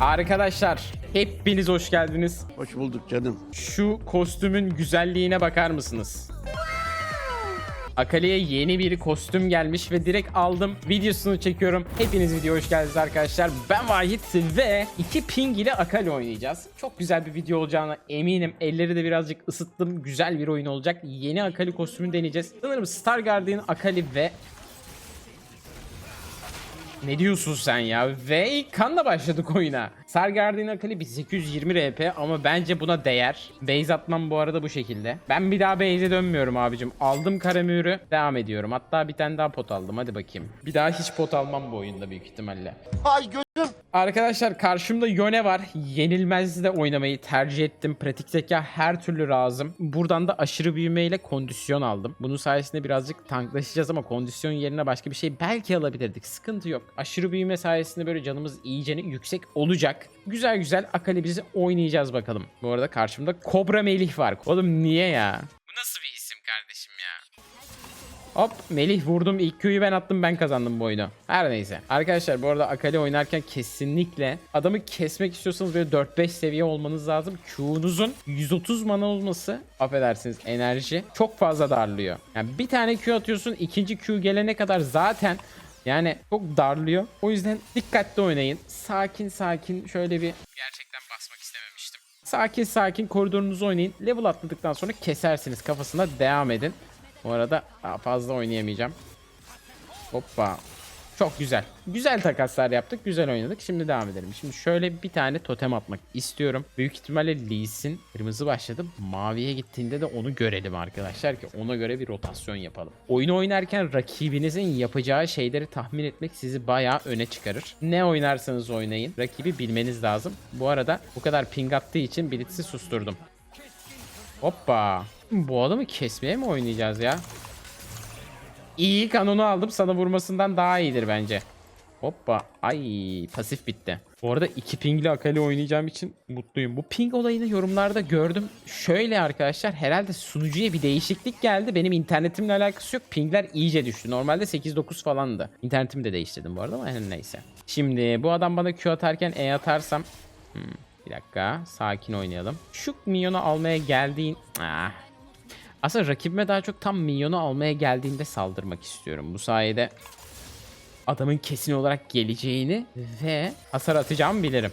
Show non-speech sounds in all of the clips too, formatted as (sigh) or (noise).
Arkadaşlar hepiniz hoş geldiniz. Hoş bulduk canım. Şu kostümün güzelliğine bakar mısınız? Akali'ye yeni bir kostüm gelmiş ve direkt aldım. Videosunu çekiyorum. Hepiniz video hoş geldiniz arkadaşlar. Ben Vahit ve iki ping ile Akali oynayacağız. Çok güzel bir video olacağına eminim. Elleri de birazcık ısıttım. Güzel bir oyun olacak. Yeni Akali kostümünü deneyeceğiz. Sanırım Star Guardian Akali ve ne diyorsun sen ya? Ve kanla başladık oyuna. Sargardin Akali bir 820 RP ama bence buna değer. Base atmam bu arada bu şekilde. Ben bir daha base'e dönmüyorum abicim. Aldım karamürü. Devam ediyorum. Hatta bir tane daha pot aldım. Hadi bakayım. Bir daha hiç pot almam bu oyunda büyük ihtimalle. Ay gözüm. Arkadaşlar karşımda Yone var. Yenilmez de oynamayı tercih ettim. Pratik zeka her türlü razım. Buradan da aşırı büyümeyle kondisyon aldım. Bunun sayesinde birazcık tanklaşacağız ama kondisyon yerine başka bir şey belki alabilirdik. Sıkıntı yok. Aşırı büyüme sayesinde böyle canımız iyicene yüksek olacak. Güzel güzel Akali bizi oynayacağız bakalım. Bu arada karşımda Kobra Melih var. Oğlum niye ya? Bu nasıl bir isim kardeşim ya? Hop Melih vurdum ilk Q'yu ben attım ben kazandım bu oyunu. Her neyse. Arkadaşlar bu arada Akali oynarken kesinlikle adamı kesmek istiyorsanız böyle 4-5 seviye olmanız lazım. Q'nuzun 130 mana olması affedersiniz enerji çok fazla darlıyor. Yani bir tane Q atıyorsun ikinci Q gelene kadar zaten yani çok darlıyor. O yüzden dikkatli oynayın. Sakin sakin şöyle bir gerçekten basmak istememiştim. Sakin sakin koridorunuzu oynayın. Level atladıktan sonra kesersiniz kafasına devam edin. Bu arada daha fazla oynayamayacağım. Hoppa. Çok güzel. Güzel takaslar yaptık. Güzel oynadık. Şimdi devam edelim. Şimdi şöyle bir tane totem atmak istiyorum. Büyük ihtimalle Lee Sin kırmızı başladı. Maviye gittiğinde de onu görelim arkadaşlar ki ona göre bir rotasyon yapalım. Oyunu oynarken rakibinizin yapacağı şeyleri tahmin etmek sizi bayağı öne çıkarır. Ne oynarsanız oynayın. Rakibi bilmeniz lazım. Bu arada bu kadar ping attığı için Blitz'i susturdum. Hoppa. Bu adamı kesmeye mi oynayacağız ya? İyi kanonu aldım. Sana vurmasından daha iyidir bence. Hoppa. Ay pasif bitti. Bu arada iki pingli Akali oynayacağım için mutluyum. Bu ping olayını yorumlarda gördüm. Şöyle arkadaşlar herhalde sunucuya bir değişiklik geldi. Benim internetimle alakası yok. Pingler iyice düştü. Normalde 8-9 falandı. İnternetimi de değiştirdim bu arada ama her neyse. Şimdi bu adam bana Q atarken E atarsam... Hmm, bir dakika. Sakin oynayalım. Şu minyonu almaya geldiğin... Ah, aslında rakibime daha çok tam minyonu almaya geldiğinde saldırmak istiyorum. Bu sayede adamın kesin olarak geleceğini ve hasar atacağımı bilirim.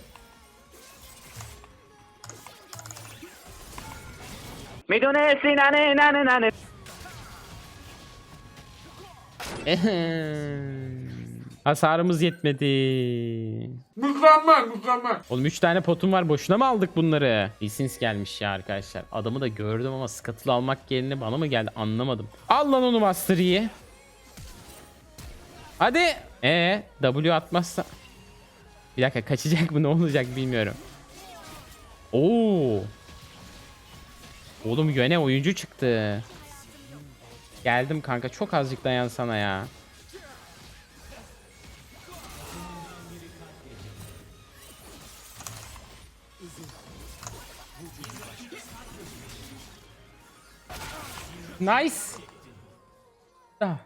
Hasarımız yetmedi. Mükemmel mükemmel. Oğlum 3 tane potum var boşuna mı aldık bunları? Lisins gelmiş ya arkadaşlar. Adamı da gördüm ama scuttle almak yerine bana mı geldi anlamadım. Al lan onu Master Yi. Hadi. E W atmazsa. Bir dakika kaçacak mı ne olacak bilmiyorum. Oo. Oğlum yöne oyuncu çıktı. Geldim kanka çok azıcık dayan sana ya. Nice. Ah.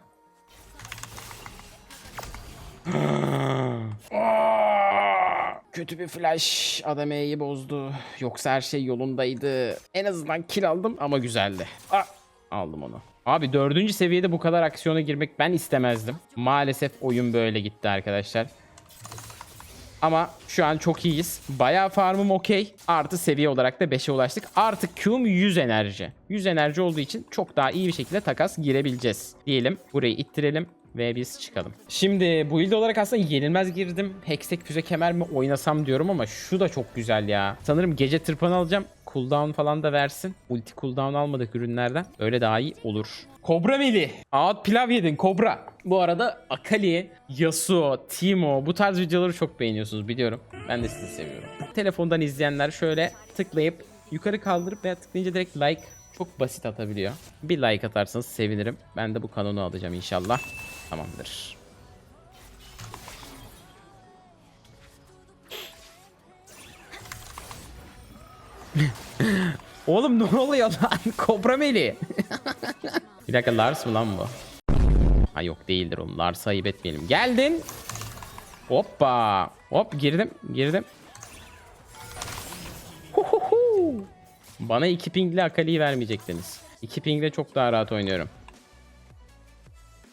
Kötü bir flash adam E'yi bozdu. Yoksa her şey yolundaydı. En azından kill aldım ama güzeldi. Ah, aldım onu. Abi dördüncü seviyede bu kadar aksiyona girmek ben istemezdim. Maalesef oyun böyle gitti arkadaşlar. Ama şu an çok iyiyiz. Bayağı farmım okey. Artı seviye olarak da 5'e ulaştık. Artık Q'm 100 enerji. 100 enerji olduğu için çok daha iyi bir şekilde takas girebileceğiz. Diyelim burayı ittirelim ve biz çıkalım. Şimdi bu build olarak aslında yenilmez girdim. Hextech füze kemer mi oynasam diyorum ama şu da çok güzel ya. Sanırım gece tırpanı alacağım. Cooldown falan da versin. Ulti cooldown almadık ürünlerden. Öyle daha iyi olur. Kobra Meli. Out pilav yedin Kobra. Bu arada Akali, Yasuo, Timo bu tarz videoları çok beğeniyorsunuz biliyorum. Ben de sizi seviyorum. Telefondan izleyenler şöyle tıklayıp yukarı kaldırıp veya tıklayınca direkt like çok basit atabiliyor. Bir like atarsanız sevinirim. Ben de bu kanonu alacağım inşallah. Tamamdır. (laughs) Oğlum ne oluyor lan? (laughs) Kobra Meli. (laughs) bir dakika Lars mı lan bu? Ha yok değildir oğlum. Lars'ı ayıp etmeyelim. Geldin. Hoppa. Hop girdim. Girdim. Bana iki pingli Akali'yi vermeyecektiniz. İki pingle çok daha rahat oynuyorum.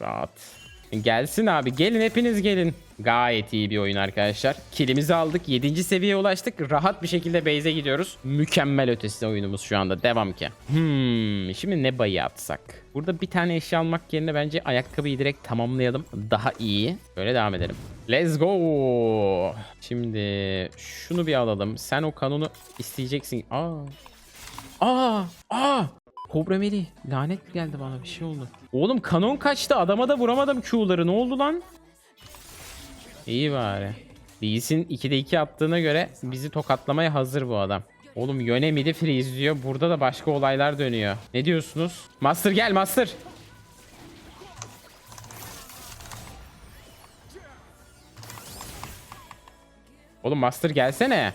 Rahat. Gelsin abi gelin hepiniz gelin. Gayet iyi bir oyun arkadaşlar. Kilimizi aldık. 7. seviyeye ulaştık. Rahat bir şekilde base'e gidiyoruz. Mükemmel ötesi oyunumuz şu anda. Devam ki. Hmm, şimdi ne bayı atsak? Burada bir tane eşya almak yerine bence ayakkabıyı direkt tamamlayalım. Daha iyi. Böyle devam edelim. Let's go. Şimdi şunu bir alalım. Sen o kanonu isteyeceksin. Aa. Aa. Aa. Kobra Meli. Lanet geldi bana bir şey oldu. Oğlum kanon kaçtı. Adama da vuramadım Q'ları. Ne oldu lan? İyi bari. Lee Sin 2'de 2 attığına göre bizi tokatlamaya hazır bu adam. Oğlum yöne midi freeze diyor. Burada da başka olaylar dönüyor. Ne diyorsunuz? Master gel Master. Oğlum Master gelsene.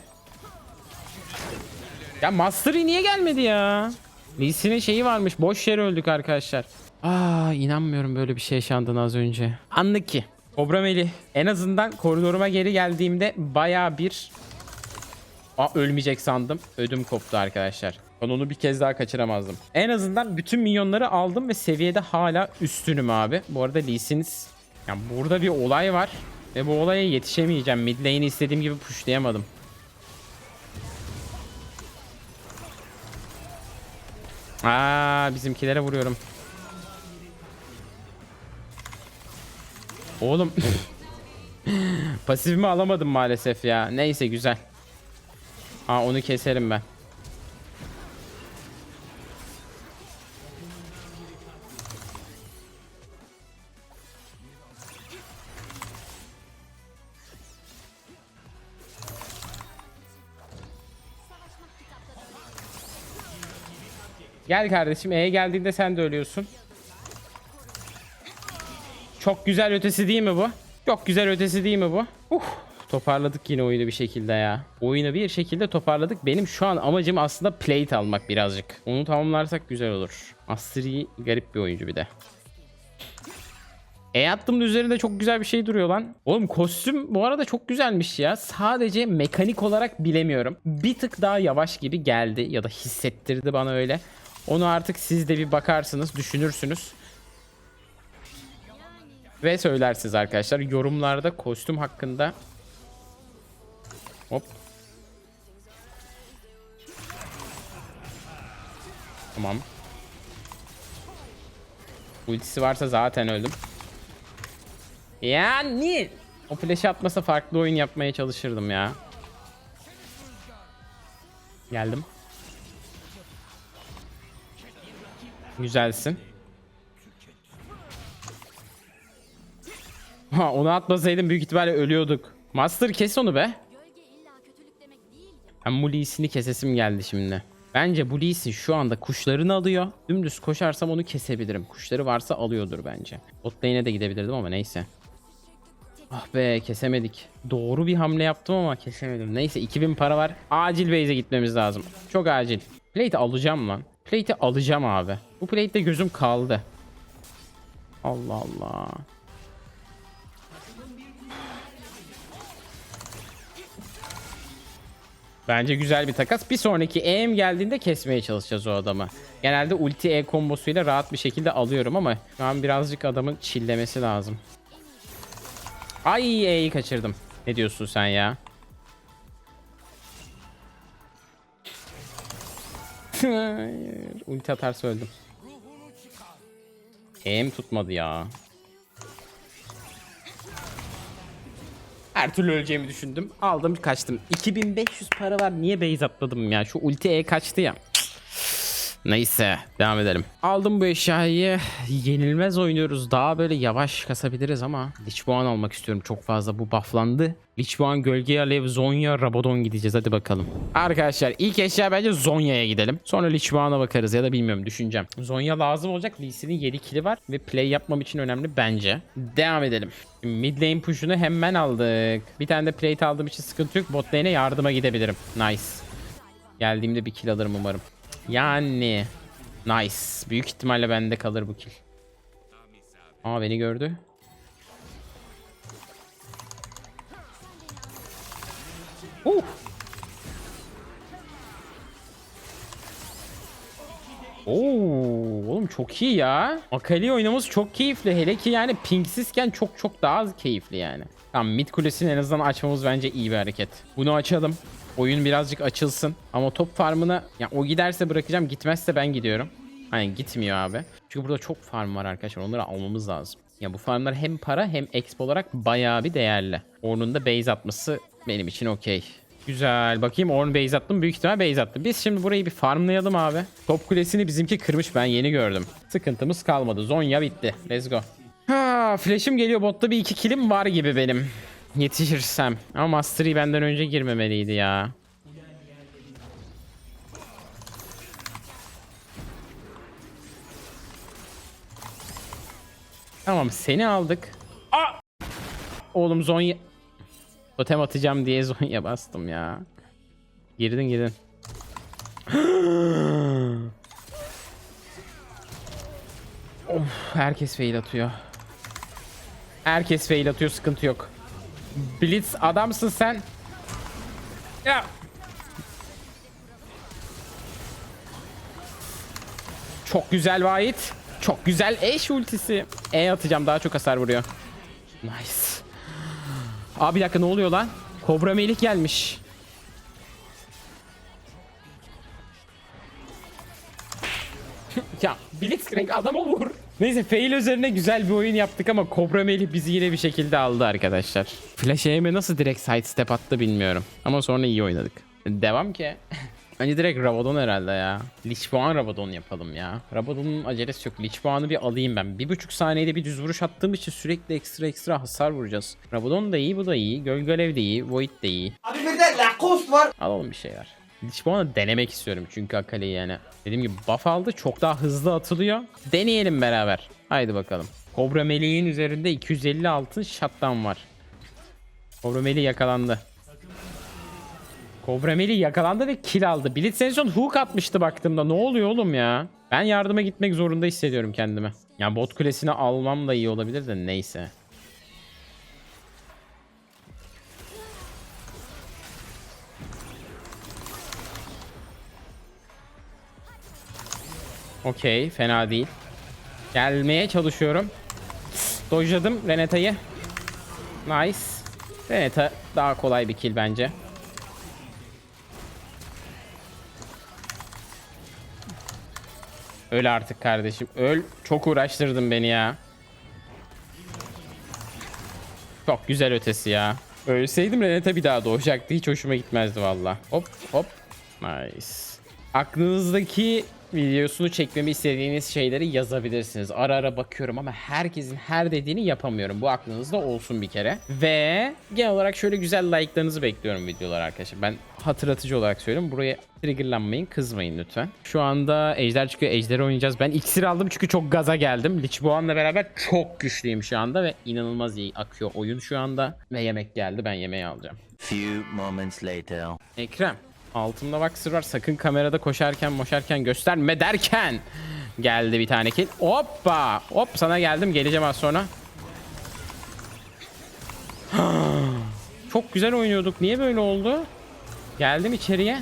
Ya Master'ı niye gelmedi ya? Lee Sin'in şeyi varmış. Boş yere öldük arkadaşlar. Aa inanmıyorum böyle bir şey yaşandığını az önce. Anlık ki. Kobra Meli. En azından koridoruma geri geldiğimde baya bir... Aa ölmeyecek sandım. Ödüm koptu arkadaşlar. Ben onu bir kez daha kaçıramazdım. En azından bütün minyonları aldım ve seviyede hala üstünüm abi. Bu arada Lee Sin's... Yani burada bir olay var. Ve bu olaya yetişemeyeceğim. Mid istediğim gibi pushlayamadım. Aa bizimkilere vuruyorum. Oğlum. (laughs) Pasifimi alamadım maalesef ya. Neyse güzel. Aa onu keserim ben. Gel kardeşim E'ye geldiğinde sen de ölüyorsun. Çok güzel ötesi değil mi bu? Çok güzel ötesi değil mi bu? Uh, toparladık yine oyunu bir şekilde ya. Oyunu bir şekilde toparladık. Benim şu an amacım aslında plate almak birazcık. Onu tamamlarsak güzel olur. Asri garip bir oyuncu bir de. E attığımın üzerinde çok güzel bir şey duruyor lan. Oğlum kostüm bu arada çok güzelmiş ya. Sadece mekanik olarak bilemiyorum. Bir tık daha yavaş gibi geldi ya da hissettirdi bana öyle. Onu artık siz de bir bakarsınız, düşünürsünüz. Ve söylersiniz arkadaşlar yorumlarda kostüm hakkında. Hop. Tamam. Ultisi varsa zaten öldüm. Yani o flash atmasa farklı oyun yapmaya çalışırdım ya. Geldim. Güzelsin. Ha, onu atmasaydım büyük ihtimalle ölüyorduk. Master kes onu be. Ben bu Lee Sin'i kesesim geldi şimdi. Bence bu Lee Sin şu anda kuşlarını alıyor. Dümdüz koşarsam onu kesebilirim. Kuşları varsa alıyordur bence. Bot lane'e de gidebilirdim ama neyse. Ah be kesemedik. Doğru bir hamle yaptım ama kesemedim. Neyse 2000 para var. Acil base'e gitmemiz lazım. Çok acil. Plate alacağım lan. Plate'i alacağım abi. Bu plate'de gözüm kaldı. Allah Allah. Bence güzel bir takas. Bir sonraki EM geldiğinde kesmeye çalışacağız o adamı. Genelde ulti E kombosuyla rahat bir şekilde alıyorum ama şu an birazcık adamın çillemesi lazım. Ay E'yi kaçırdım. Ne diyorsun sen ya? Hayır. Ulti atarsa öldüm. E'm tutmadı ya. Her türlü öleceğimi düşündüm. Aldım kaçtım. 2500 para var. Niye base atladım ya? Şu ulti E kaçtı ya. Neyse devam edelim. Aldım bu eşyayı. Yenilmez oynuyoruz. Daha böyle yavaş kasabiliriz ama Lichbuan almak istiyorum. Çok fazla bu bufflandı. Lichbuan, Gölge Alev, Zonya, Rabadon gideceğiz. Hadi bakalım. Arkadaşlar ilk eşya bence Zonya'ya gidelim. Sonra Lichbuan'a bakarız ya da bilmiyorum düşüneceğim. Zonya lazım olacak. Lee Sin'in 7 kili var ve play yapmam için önemli bence. Devam edelim. Mid lane push'unu hemen aldık. Bir tane de plate aldığım için sıkıntı yok. Bot lane'e yardıma gidebilirim. Nice. Geldiğimde bir kill alırım umarım. Yani. Nice. Büyük ihtimalle bende kalır bu kill. Aa beni gördü. Uh. Oo, oğlum çok iyi ya. Akali oynamamız çok keyifli. Hele ki yani pingsizken çok çok daha az keyifli yani. Tamam mid kulesini en azından açmamız bence iyi bir hareket. Bunu açalım. Oyun birazcık açılsın. Ama top farmına ya o giderse bırakacağım. Gitmezse ben gidiyorum. Hani gitmiyor abi. Çünkü burada çok farm var arkadaşlar. Onları almamız lazım. Ya bu farmlar hem para hem exp olarak bayağı bir değerli. Onun da base atması benim için okey. Güzel. Bakayım Orn base attım. Büyük ihtimal base attı. Biz şimdi burayı bir farmlayalım abi. Top kulesini bizimki kırmış. Ben yeni gördüm. Sıkıntımız kalmadı. Zonya bitti. Let's go. Ha, flash'im geliyor. Botta bir iki kilim var gibi benim. (laughs) Yetişirsem. Ama Mastery benden önce girmemeliydi ya. Tamam seni aldık. Aa! Oğlum Zonya... Totem atacağım diye Zonya bastım ya. Girdin girdin. (gasps) of herkes fail atıyor. Herkes fail atıyor sıkıntı yok. Blitz adamsın sen. Ya. Çok güzel Vahit. Çok güzel eş ultisi. E atacağım daha çok hasar vuruyor. Nice. Abi bir dakika ne oluyor lan? Kobra Melik gelmiş. (laughs) ya Blitzcrank adam olur. Neyse fail üzerine güzel bir oyun yaptık ama Kobra Melih bizi yine bir şekilde aldı arkadaşlar. Flash aim'e nasıl direkt sidestep attı bilmiyorum. Ama sonra iyi oynadık. Devam ki. Önce (laughs) direkt Rabadon herhalde ya. Lich Puan Rabadon yapalım ya. Rabadon'un acelesi yok. Lich Puan'ı bir alayım ben. Bir buçuk saniyede bir düz vuruş attığım için sürekli ekstra ekstra hasar vuracağız. Rabadon da iyi, bu da iyi. Gölgelev de iyi, Void de iyi. Abi bir de Lacoste var. Alalım bir şeyler. Lich Puan'ı denemek istiyorum çünkü Akali'yi yani. Dediğim gibi buff aldı. Çok daha hızlı atılıyor. Deneyelim beraber. Haydi bakalım. Kobra Meleğin üzerinde 250 altın shutdown var. Kobra Meleği yakalandı. Kobra Meleği yakalandı ve kill aldı. Blitz en son hook atmıştı baktığımda. Ne oluyor oğlum ya? Ben yardıma gitmek zorunda hissediyorum kendimi. Yani bot kulesini almam da iyi olabilir de neyse. Okey fena değil. Gelmeye çalışıyorum. Dojladım Renata'yı. Nice. Renata daha kolay bir kill bence. Öl artık kardeşim. Öl. Çok uğraştırdın beni ya. Çok güzel ötesi ya. Ölseydim Renata bir daha doğacaktı. Hiç hoşuma gitmezdi valla. Hop hop. Nice. Aklınızdaki videosunu çekmemi istediğiniz şeyleri yazabilirsiniz. Ara ara bakıyorum ama herkesin her dediğini yapamıyorum. Bu aklınızda olsun bir kere. Ve genel olarak şöyle güzel like'larınızı bekliyorum videolar arkadaşlar. Ben hatırlatıcı olarak söylüyorum. Buraya triggerlanmayın, kızmayın lütfen. Şu anda Ejder çıkıyor. Ejder'i oynayacağız. Ben iksir aldım çünkü çok gaza geldim. Lich Boğan'la beraber çok güçlüyüm şu anda ve inanılmaz iyi akıyor oyun şu anda. Ve yemek geldi. Ben yemeği alacağım. Few moments later. Ekrem. Altımda sır var. Sakın kamerada koşarken moşarken gösterme derken. Geldi bir tane kill. Hoppa. Hop sana geldim. Geleceğim az sonra. (gasps) Çok güzel oynuyorduk. Niye böyle oldu? Geldim içeriye.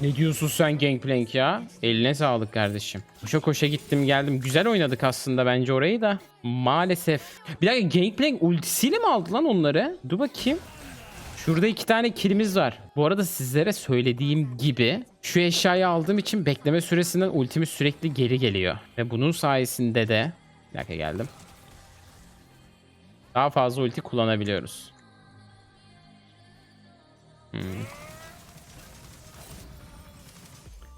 Ne diyorsun sen Gangplank ya? Eline sağlık kardeşim. Koşa koşa gittim geldim. Güzel oynadık aslında bence orayı da. Maalesef. Bir dakika Gangplank ultisiyle mi aldı lan onları? Dur bakayım. Şurada iki tane kilimiz var. Bu arada sizlere söylediğim gibi şu eşyayı aldığım için bekleme süresinden ultimiz sürekli geri geliyor. Ve bunun sayesinde de... Bir dakika geldim. Daha fazla ulti kullanabiliyoruz. Hmm.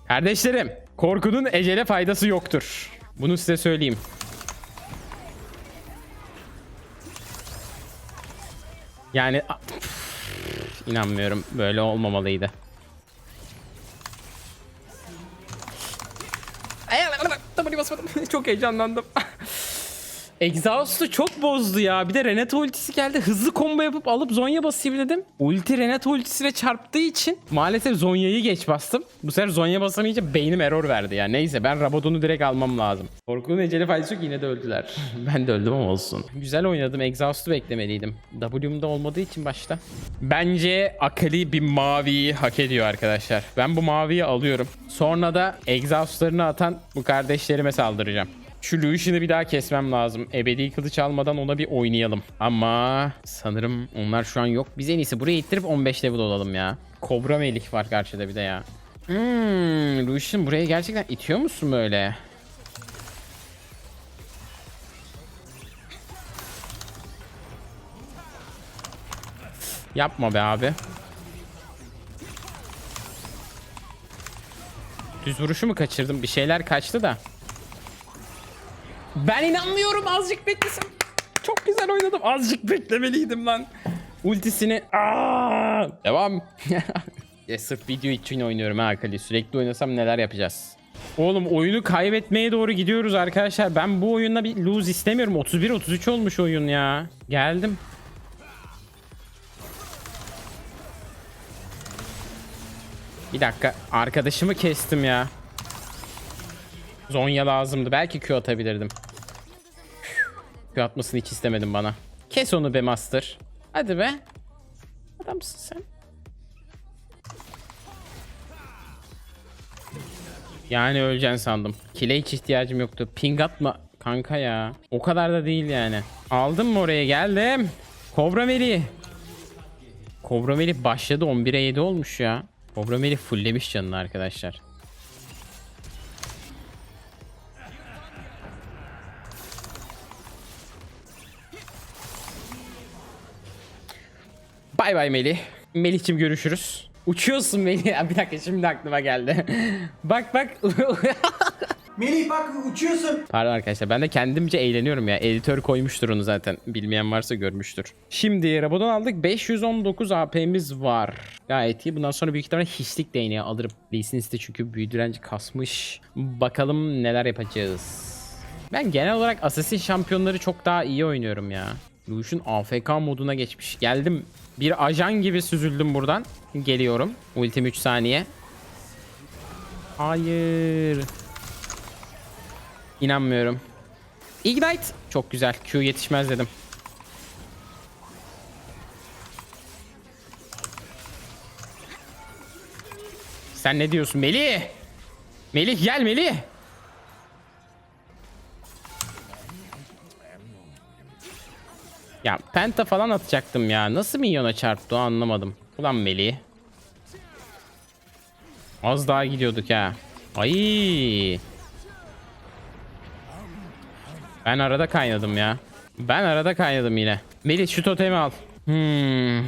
Kardeşlerim, korkunun ecele faydası yoktur. Bunu size söyleyeyim. Yani İnanmıyorum. Böyle olmamalıydı. Ay, W basmadım. (laughs) Çok heyecanlandım. (laughs) Exhaust'u çok bozdu ya. Bir de Renata ultisi geldi. Hızlı combo yapıp alıp Zonya basayım dedim. Ulti Renata ultisine çarptığı için maalesef Zonya'yı geç bastım. Bu sefer Zonya basamayınca beynim error verdi ya. Neyse ben Rabadon'u direkt almam lazım. Korkunun eceli faydası yok yine de öldüler. (laughs) ben de öldüm ama olsun. Güzel oynadım. Exhaust'u beklemeliydim. W'mda olmadığı için başta. Bence Akali bir maviyi hak ediyor arkadaşlar. Ben bu maviyi alıyorum. Sonra da Exhaust'larını atan bu kardeşlerime saldıracağım. Şu Lucian'ı bir daha kesmem lazım. Ebedi kılıç almadan ona bir oynayalım. Ama sanırım onlar şu an yok. Biz en iyisi buraya ittirip 15 level olalım ya. Kobra Melih var karşıda bir de ya. Hmm, Lucian buraya gerçekten itiyor musun böyle? Yapma be abi. Düz vuruşu mu kaçırdım? Bir şeyler kaçtı da. Ben inanmıyorum azıcık beklesin. Çok güzel oynadım. Azıcık beklemeliydim lan. Ultisini. Aa! Devam. (laughs) ya sırf video için oynuyorum ha Akali. Sürekli oynasam neler yapacağız. Oğlum oyunu kaybetmeye doğru gidiyoruz arkadaşlar. Ben bu oyunda bir lose istemiyorum. 31-33 olmuş oyun ya. Geldim. Bir dakika. Arkadaşımı kestim ya. Zonya lazımdı. Belki Q atabilirdim. Q atmasını hiç istemedim bana. Kes onu be Master. Hadi be. Adamsın sen. Yani öleceksin sandım. Kile hiç ihtiyacım yoktu. Ping atma kanka ya. O kadar da değil yani. Aldım mı oraya geldim. Kobra Meli. Kobra Meli başladı 11'e 7 olmuş ya. Kobra Meli fulllemiş canını arkadaşlar. Bay bay Melih. Melih'cim görüşürüz. Uçuyorsun Melih. Bir dakika şimdi aklıma geldi. (laughs) bak bak. (laughs) Melih bak uçuyorsun. Pardon arkadaşlar ben de kendimce eğleniyorum ya. Editör koymuştur onu zaten. Bilmeyen varsa görmüştür. Şimdi Rabadon aldık. 519 AP'miz var. Gayet iyi. Bundan sonra büyük ihtimalle hiçlik değneği alırım. Lee Sin de çünkü büyü direnci kasmış. Bakalım neler yapacağız. Ben genel olarak Assassin şampiyonları çok daha iyi oynuyorum ya. Lucian AFK moduna geçmiş. Geldim. Bir ajan gibi süzüldüm buradan. Geliyorum. Ultim 3 saniye. Hayır. İnanmıyorum. Ignite. Çok güzel. Q yetişmez dedim. Sen ne diyorsun Melih? Melih gel Melih. Ya penta falan atacaktım ya. Nasıl minyona çarptı o anlamadım. Ulan Melih. Az daha gidiyorduk ha. Ay. Ben arada kaynadım ya. Ben arada kaynadım yine. Melih şu totemi al. Hmm.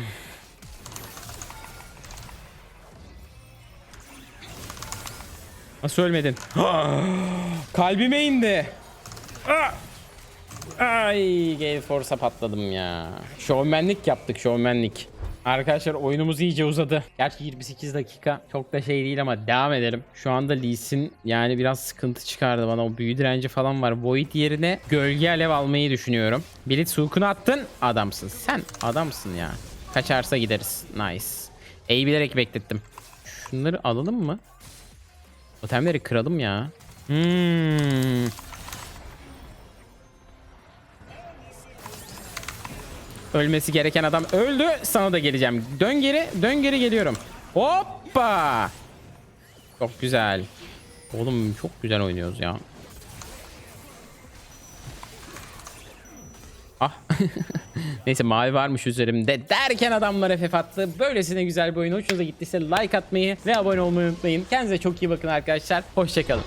Nasıl ölmedin? (gasps) Kalbime indi. Ah! Ay Gale Force'a patladım ya. Şovmenlik yaptık şovmenlik. Arkadaşlar oyunumuz iyice uzadı. Gerçi 28 dakika çok da şey değil ama devam edelim. Şu anda Lee Sin yani biraz sıkıntı çıkardı bana. O büyü direnci falan var. Void yerine gölge alev almayı düşünüyorum. Blitz hook'unu attın. Adamsın. Sen adamsın ya. Kaçarsa gideriz. Nice. E'yi bilerek beklettim. Şunları alalım mı? Totemleri kıralım ya. Hmm. Ölmesi gereken adam öldü. Sana da geleceğim. Dön geri. Dön geri geliyorum. Hoppa. Çok güzel. Oğlum çok güzel oynuyoruz ya. Ah. (laughs) Neyse mavi varmış üzerimde derken adamlar FF attı. Böylesine güzel bir oyun. Hoşunuza gittiyse like atmayı ve abone olmayı unutmayın. Kendinize çok iyi bakın arkadaşlar. Hoşçakalın.